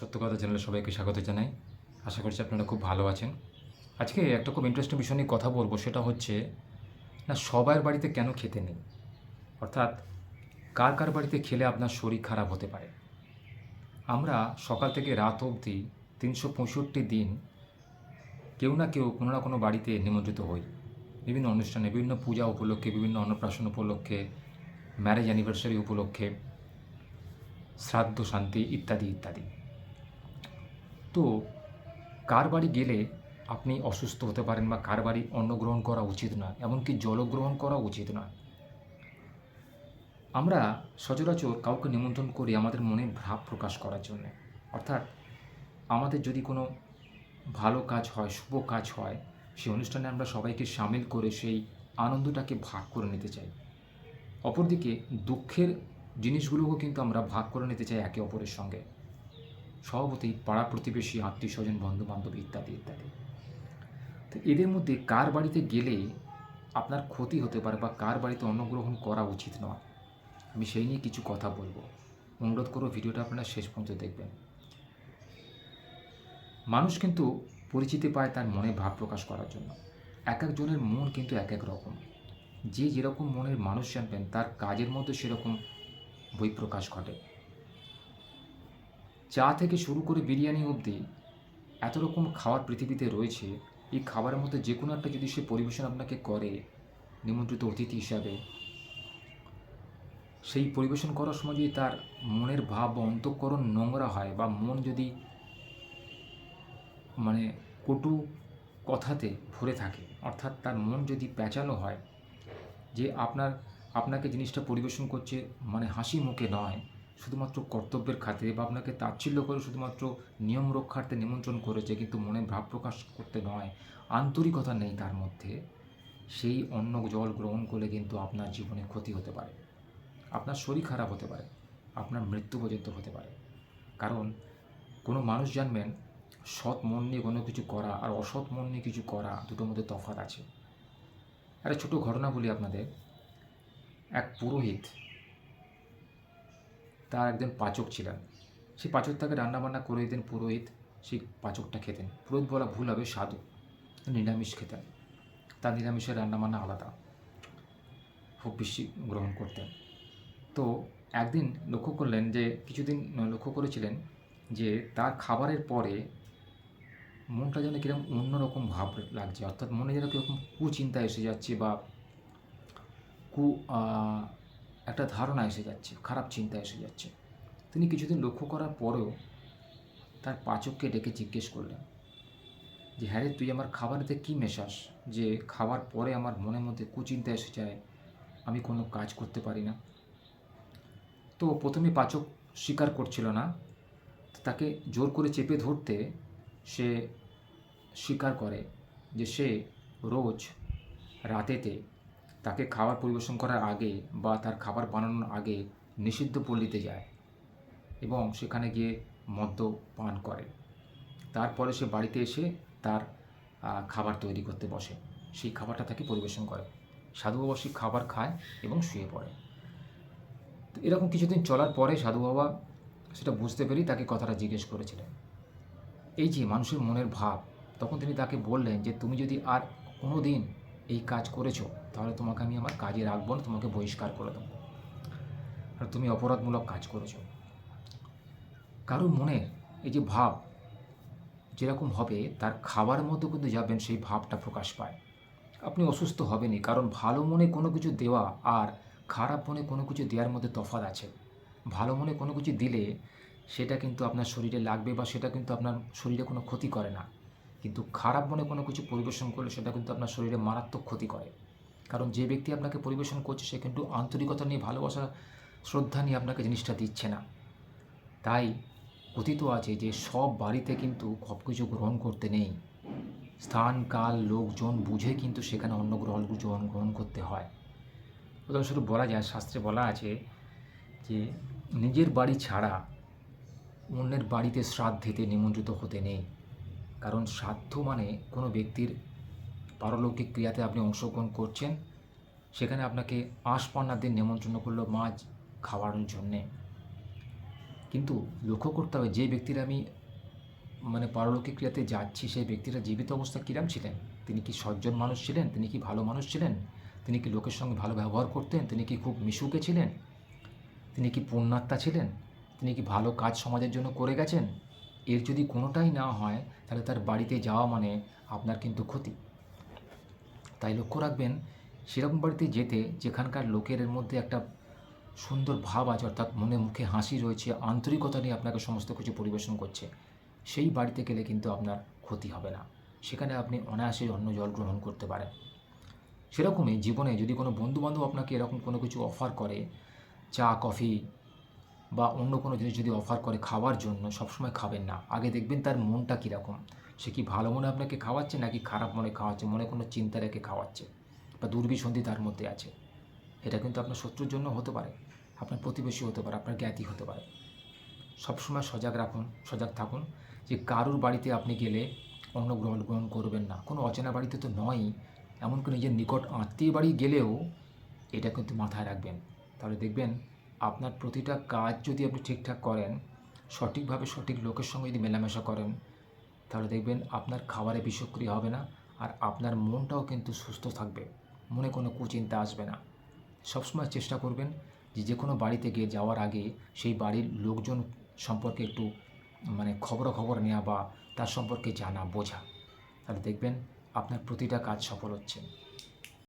সত্য কথা চ্যানেলে সবাইকে স্বাগত জানাই। আশা করছি আপনারা খুব ভালো আছেন। আজকে একটা খুব ইন্টারেস্টিং বিষয় নিয়ে কথা বলব, সেটা হচ্ছে, না সবার বাড়িতে কেন খেতে নেই? অর্থাৎ, কার কার বাড়িতে খেলে আপনার শরীর খারাপ হতে পারে? আমরা সকাল থেকে রাত অবধি তিনশো পঁয়ষট্টি দিন কেউ না কেউ কোনো না কোনো বাড়িতে নিমন্ত্রিত হই। বিভিন্ন অনুষ্ঠানে, বিভিন্ন পূজা উপলক্ষে, বিভিন্ন অন্নপ্রাশন উপলক্ষে ম্যারেজ অ্যানিভার্সারি উপলক্ষে, শ্রাদ্ধ শান্তি ইত্যাদি ইত্যাদি। তো কার বাড়ি গেলে আপনি অসুস্থ হতে পারেন বা কার বাড়ি অন্ন গ্রহণ করা উচিত নয়, এমনকি জলগ্রহণ করা উচিত নয়। আমরা সচরাচর কাউকে নিমন্ত্রণ করি আমাদের মনে ভাব প্রকাশ করার জন্য। অর্থাৎ আমাদের যদি কোনো ভালো কাজ হয়, শুভ কাজ হয়, সেই অনুষ্ঠানে আমরা সবাইকে সামিল করে সেই আনন্দটাকে ভাগ করে নিতে চাই। অপরদিকে দুঃখের জিনিসগুলোকেও কিন্তু আমরা ভাগ করে নিতে চাই একে অপরের সঙ্গে। স্বভাবতই পাড়া প্রতিবেশী আত্মীয় স্বজন বন্ধু বান্ধব ইত্যাদি ইত্যাদি। তো এদের মধ্যে কার বাড়িতে গেলে আপনার ক্ষতি হতে পারে বা কার বাড়িতে অন্নগ্রহণ করা উচিত নয়? আমি সেই নিয়ে কিছু কথা বলব। অনুরোধ করো ভিডিওটা আপনারা শেষ পর্যন্ত দেখবেন। মানুষ কিন্তু পরিচিতি পায় তার মনে ভাব প্রকাশ করার জন্য। এক একজনের মন কিন্তু এক এক রকম। যে যেরকম মনের মানুষ জানবেন, তার কাজের মধ্যে সেরকম বহিঃপ্রকাশ ঘটে। চা থেকে শুরু করে বিরিয়ানি অবধি এত রকম খাবার পৃথিবীতে রয়েছে, এই খাবারের মধ্যে যে কোনো একটা যদি সে পরিবেশন আপনাকে করে, নিমন্ত্রিত অতিথি হিসাবে, সেই পরিবেশন করার সময় যদি তার মনের ভাব বা অন্তঃকরণ নোংরা হয় বা মন যদি মানে কটু কথাতে ভরে থাকে, অর্থাৎ তার মন যদি পেঁচানো হয় যে আপনার, আপনাকে জিনিসটা পরিবেশন করছে মানে হাসি মুখে নয় শুধুমাত্র কর্তব্যের খাতিরে বা আপনাকে তাচ্ছিল্য করে শুধুমাত্র নিয়ম রক্ষার্থে নিমন্ত্রণ করেছে কিন্তু মনে ভাব প্রকাশ করতে নয়, আন্তরিকতা নেই তার মধ্যে। সেই অন্ন জল গ্রহণ করলে কিন্তু আপনার জীবনে ক্ষতি হতে পারে। আপনার শরীর খারাপ হতে পারে, আপনার মৃত্যু পর্যন্ত হতে পারে। কারণ কোনো মানুষ জানবেন, সৎ মন নিয়ে কোনো কিছু করা আর অসৎ মন নিয়ে কিছু করা দুটোর মধ্যে তফাৎ আছে। একটা ছোটো ঘটনা বলি আপনাদের। এক পুরোহিত তার একজন পাচক ছিলেন। সেই পাচক তাকে রান্নাবান্না করে দিতেন পুরোহিত, সেই পাচকটা খেতেন। পুরোহিত বলা ভুল হবে, সাধু। নিরামিষ খেতেন। তার নিরামিষের রান্নাবান্না আলাদা। খুব বেশি গ্রহণ করতেন। তো একদিন লক্ষ্য করলেন যে, কিছুদিন লক্ষ্য করেছিলেন যে, তার খাবারের পরে মনটা যেন কীরকম অন্যরকম ভাব লাগছে। অর্থাৎ মনে যেন কীরকম কুচিন্তা এসে যাচ্ছে বা কু একটা ধারণা এসে যাচ্ছে, খারাপ চিন্তা এসে যাচ্ছে। তিনি কিছুদিন লক্ষ্য করার পরেও তার পাচককে ডেকে জিজ্ঞেস করলেন যে হ্যাঁ রে, তুই আমার খাবারেতে কী মেশাস? যে, খাওয়ার পরে আমার মনের মধ্যে কুচিন্তা এসে যায়, আমি কোনো কাজ করতে পারি না। তো প্রথমে পাচক স্বীকার করছিল না। তাকে জোর করে চেপে ধরতে সে স্বীকার করে যে, সে রোজ রাতেতে তাকে খাবার পরিবেশন করার আগে বা তার খাবার বানানোর আগে নিষিদ্ধ পল্লীতে যায় এবং সেখানে গিয়ে মদ্য পান করে। তারপরে সে বাড়িতে এসে তার খাবার তৈরি করতে বসে। সেই খাবারটা তাকে পরিবেশন করে। সাধু বাবা সেই খাবার খায় এবং শুয়ে পড়ে। এরকম কিছুদিন চলার পরে সাধু বাবা সেটা বুঝতে পেরেই তাকে কথাটা জিজ্ঞেস করেছিলেন। এই যে মানুষের মনের ভাব, তখন তিনি তাকে বললেন যে, তুমি যদি আর কোনো দিন এই কাজ করেছ তাহলে তোমাকে আমি আমার কাজে রাখব না, তোমাকে বহিষ্কার করে দেবো। আর তুমি অপরাধমূলক কাজ করেছ। কারোর মনে এই যে ভাব যেরকম হবে, তার খাবার মধ্যে কিন্তু যাবেন, সেই ভাবটা প্রকাশ পায়। আপনি অসুস্থ হবেনই কারণ ভালো মনে কোনো কিছু দেওয়া আর খারাপ মনে কোনো কিছু দেওয়ার মধ্যে তফাৎ আছে। ভালো মনে কোনো কিছু দিলে সেটা কিন্তু আপনার শরীরে লাগবে বা সেটা কিন্তু আপনার শরীরে কোনো ক্ষতি করে না। কিন্তু খারাপ মনে কোনো কিছু পরিবেশন করলে সেটা কিন্তু আপনার শরীরে মারাত্মক ক্ষতি করে। কারণ যে ব্যক্তি আপনাকে পরিবেশন করছে, সে কিন্তু আন্তরিকতা নিয়ে ভালোবাসা, শ্রদ্ধা নিয়ে আপনাকে জিনিসটা দিচ্ছে না। তাই কথিত আছে যে সব বাড়িতে কিন্তু সব কিছু গ্রহণ করতে নেই। স্থান, কাল, লোকজন বুঝে কিন্তু সেখানে অন্য গ্রহণ গ্রহণ গ্রহণ করতে হয়। উদাহরণস্বরূপ বলা যায়, শাস্ত্রে বলা আছে যে নিজের বাড়ি ছাড়া অন্যের বাড়িতে শ্রাদ্ধেতে নিমন্ত্রিত হতে নেই। কারণ শ্রাদ্ধ মানে কোনো ব্যক্তির পারলৌকিক ক্রিয়াতে আপনি অংশগ্রহণ করছেন, সেখানে আপনাকে আঁশপান্নাদের নিমন্ত্রণ করল মাছ খাওয়ানোর জন্যে। কিন্তু লক্ষ্য করতে হবে, যে ব্যক্তির আমি মানে পারলৌকিক ক্রিয়াতে যাচ্ছি, সেই ব্যক্তিরা জীবিত অবস্থা কিরাম ছিলেন? তিনি কি সজ্জন মানুষ ছিলেন? তিনি কি ভালো মানুষ ছিলেন? তিনি কি লোকের সঙ্গে ভালো ব্যবহার করতেন? তিনি কি খুব মিশুকে ছিলেন? তিনি কি পুণ্যাত্মা ছিলেন? তিনি কি ভালো কাজ সমাজের জন্য করে গেছেন? এর যদি কোনোটাই না হয়, তাহলে তার বাড়িতে যাওয়া মানে আপনার কিন্তু ক্ষতি। তাই লক্ষ্য রাখবেন, সেরকম বাড়িতে যেতে যেখানকার লোকের মধ্যে একটা সুন্দর ভাব আছে, অর্থাৎ মনে মুখে হাসি রয়েছে, আন্তরিকতা নিয়ে আপনাকে সমস্ত কিছু পরিবেশন করছে, সেই বাড়িতে গেলে কিন্তু আপনার ক্ষতি হবে না। সেখানে আপনি অনায়াসে অন্ন জল গ্রহণ করতে পারেন। সেরকমই জীবনে যদি কোনো বন্ধুবান্ধব আপনাকে এরকম কোনো কিছু অফার করে, চা, কফি বা অন্য কোনো জিনিস যদি অফার করে খাওয়ার জন্য, সবসময় খাবেন না। আগে দেখবেন তার মনটা কীরকম। সে কি ভালো মনে আপনাকে খাওয়াচ্ছে নাকি খারাপ মনে খাওয়াচ্ছে? মনে কোনো চিন্তা রেখে খাওয়াচ্ছে? বা দুর্বিসন্ধি তার মধ্যে আছে? এটা কিন্তু আপনার শত্রুর জন্য হতে পারে। আপনার প্রতিবেশী হতে পারে, আপনার জ্ঞাতি হতে পারে। সবসময় সজাগ রাখুন, সজাগ থাকুন যে কারুর বাড়িতে আপনি গেলে অন্য গ্রহণ গ্রহণ করবেন না। কোনো অচেনা বাড়িতে তো নয়ই। এমনকি নিজের নিকট আত্মীয় বাড়ি গেলেও এটা কিন্তু মাথায় রাখবেন। তাহলে দেখবেন আপনার প্রতিটা কাজ যদি আপনি ঠিকঠাক করেন, সঠিকভাবে সঠিক লোকের সঙ্গে যদি মেলামেশা করেন তাহলে দেখবেন আপনার খাবারে বিষক্রিয়া হবে না আর আপনার মনটাও কিন্তু সুস্থ থাকবে। মনে কোনো কুচিন্তা আসবে না। সবসময় চেষ্টা করবেন যে যে কোনো বাড়িতে গিয়ে যাওয়ার আগে সেই বাড়ির লোকজন সম্পর্কে একটু মানে খবরাখবর নেওয়া বা তার সম্পর্কে জানা, বোঝা। তাহলে দেখবেন আপনার প্রতিটা কাজ সফল হচ্ছে।